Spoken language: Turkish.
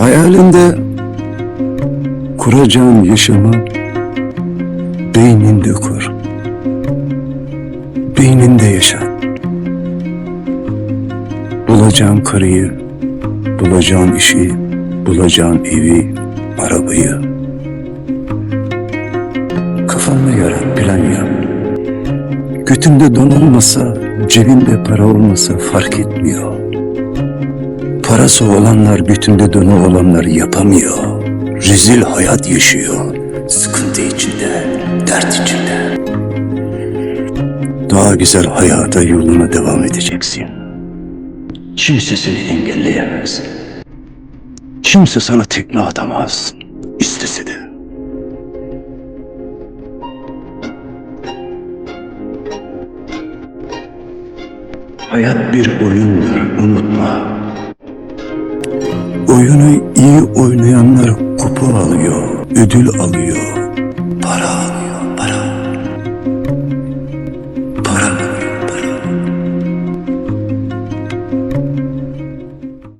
Hayalinde kuracağın yaşamı beyninde kur. Beyninde yaşa. Bulacağın karıyı, bulacağın işi, bulacağın evi, arabayı. Kafanda yarat, plan yap. Götünde don olmasa, cebinde para olmasa fark etmiyor. Parası olanlar götünde donu olanlar yapamıyor. Rezil hayat yaşıyor. Sıkıntı içinde, dert içinde. Daha güzel hayata yoluna devam edeceksin. Kimse seni engelleyemez. Kimse sana tekme atamaz. İstese de. Hayat bir oyundur, unutma. Oyunu iyi oynayanlar kupon alıyor, ödül alıyor, para alıyor.